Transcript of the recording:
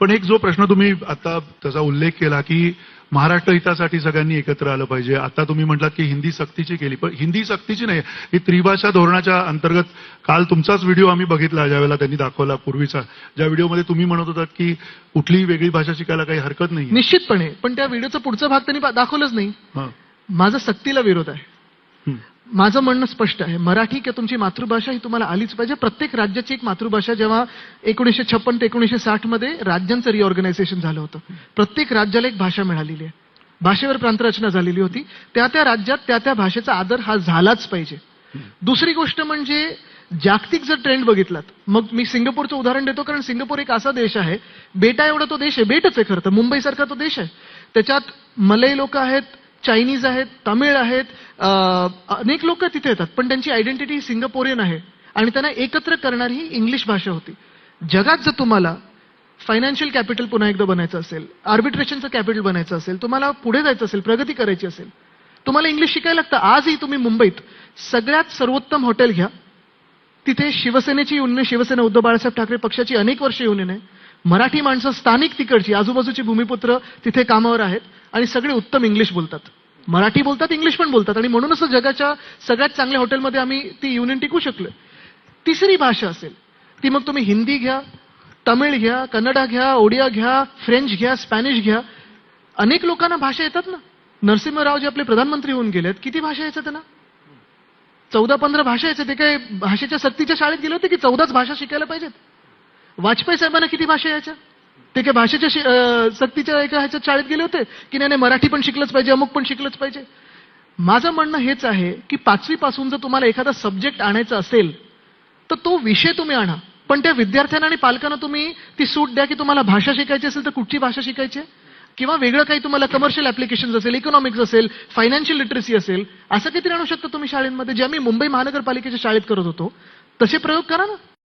पण एक जो प्रश्न तुम्ही आता त्याचा उल्लेख केला की महाराष्ट्र हितासाठी सगळ्यांनी एकत्र आलं पाहिजे. आता तुम्ही म्हटलात की हिंदी सक्तीची केली पण हिंदी सक्तीची नाही. ही त्रिभाषा धोरणाच्या अंतर्गत काल तुमचाच व्हिडिओ आम्ही बघितला ज्यावेळेला त्यांनी दाखवला पूर्वीचा. ज्या व्हिडिओमध्ये तुम्ही म्हणत होतात की कुठलीही वेगळी भाषा शिकायला काही हरकत नाही निश्चितपणे. पण त्या व्हिडिओचा पुढचा भाग त्यांनी दाखवलंच नाही. माझा सक्तीला विरोध आहे. माझं म्हणणं स्पष्ट आहे. मराठी किंवा तुमची मातृभाषा ही तुम्हाला आलीच पाहिजे. प्रत्येक राज्याची एक मातृभाषा जेव्हा एकोणीसशे छप्पन ते एकोणीसशे साठमध्ये राज्यांचं रिऑर्गनायझेशन झालं होतं. प्रत्येक राज्याला एक भाषा मिळालेली आहे. भाषेवर प्रांतरचना झालेली होती. त्या त्या राज्यात त्या त्या भाषेचा आदर हा झालाच पाहिजे. दुसरी गोष्ट म्हणजे जागतिक जर ट्रेंड बघितलात मग मी सिंगापूरचं उदाहरण देतो कारण सिंगापूर एक असा देश आहे. बेटा एवढा तो देश आहे. बेटच आहे खरं तर. मुंबईसारखा तो देश आहे. त्याच्यात मलई लोक आहेत चायनीज आहेत तमिळ आहेत अनेक लोक तिथे येतात पण त्यांची आयडेंटिटी सिंगापोरियन आहे. आणि त्यांना एकत्र करणारी ही इंग्लिश भाषा होती. जगात जर तुम्हाला फायनान्शियल कॅपिटल पुन्हा एकदा बनायचं असेल आर्बिट्रेशनचं कॅपिटल बनायचं असेल तुम्हाला पुढे जायचं असेल प्रगती करायची असेल तुम्हाला इंग्लिश शिकायला लागतं आजही तुम्ही मुंबईत सगळ्यात सर्वोत्तम हॉटेल घ्या. तिथे शिवसेनेची युनियन शिवसेना उद्धव बाळासाहेब ठाकरे पक्षाची अनेक वर्ष युनियन आहे मराठी माणसं स्थानिक तिकडची आजूबाजूची भूमिपुत्र तिथे कामावर आहेत आणि सगळे उत्तम इंग्लिश बोलतात. मराठी बोलतात इंग्लिश पण बोलतात. आणि म्हणूनच जगाच्या सगळ्यात चांगल्या हॉटेलमध्ये आम्ही ती युनियन टिकू शकलो. तिसरी भाषा असेल. ती मग तुम्ही हिंदी घ्या तमिळ घ्या कन्नडा घ्या ओडिया घ्या फ्रेंच घ्या स्पॅनिश घ्या. अनेक लोकांना भाषा येतात ना. नरसिंहराव जे आपले प्रधानमंत्री होऊन गेलेत. किती भाषा यायचं त्यांना? चौदा पंधरा भाषा यायचं. ते काय भाषेच्या सक्तीच्या शाळेत गेले होते की चौदाच भाषा शिकायला पाहिजेत? वाजपेयी साहेबांना किती भाषा यायच्या? ते काय भाषेच्या शि- सक्तीच्या एका ह्याच्यात शाळेत गेले होते की नाही नाही, मराठी पण शिकलंच पाहिजे अमुक पण शिकलंच पाहिजे. माझं म्हणणं हेच आहे की पाचवी पासून जर तुम्हाला एखादा सब्जेक्ट आणायचा असेल तर तो विषय तुम्ही आणा. पण त्या विद्यार्थ्यांना आणि पालकांना तुम्ही ती सूट द्या की तुम्हाला भाषा शिकायची असेल तर कुठची भाषा शिकायची? किंवा वेगळं काही तुम्हाला कमर्शियल ऍप्लिकेशन असेल इकॉनॉमिक्स असेल फायनान्शियल लिटरसी असेल असं काहीतरी आणू शकता तुम्ही शाळेमध्ये. जे आम्ही मुंबई महानगरपालिकेच्या शाळेत करत होतो तसे प्रयोग करा ना.